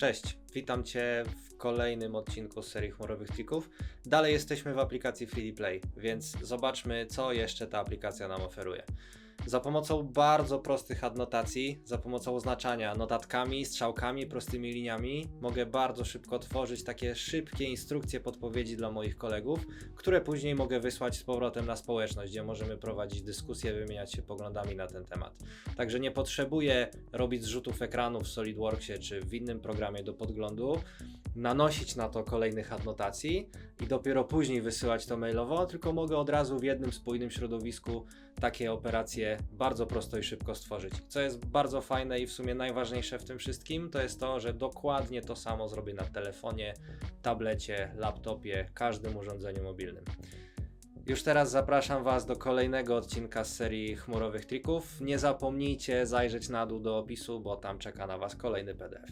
Cześć, witam Cię w kolejnym odcinku z serii chmurowych trików. Dalej jesteśmy w aplikacji Free Play, więc zobaczmy, co jeszcze ta aplikacja nam oferuje. Za pomocą bardzo prostych adnotacji, za pomocą oznaczania notatkami, strzałkami, prostymi liniami, mogę bardzo szybko tworzyć takie szybkie instrukcje, podpowiedzi dla moich kolegów, które później mogę wysłać z powrotem na społeczność, gdzie możemy prowadzić dyskusje, wymieniać się poglądami na ten temat. Także nie potrzebuję robić zrzutów ekranu w SolidWorksie czy w innym programie do podglądu, nanosić na to kolejnych adnotacji i dopiero później wysyłać to mailowo, tylko mogę od razu w jednym spójnym środowisku takie operacje bardzo prosto i szybko stworzyć. Co jest bardzo fajne i w sumie najważniejsze w tym wszystkim, to jest to, że dokładnie to samo zrobię na telefonie, tablecie, laptopie, każdym urządzeniu mobilnym. Już teraz zapraszam Was do kolejnego odcinka z serii chmurowych trików. Nie zapomnijcie zajrzeć na dół do opisu, bo tam czeka na Was kolejny PDF.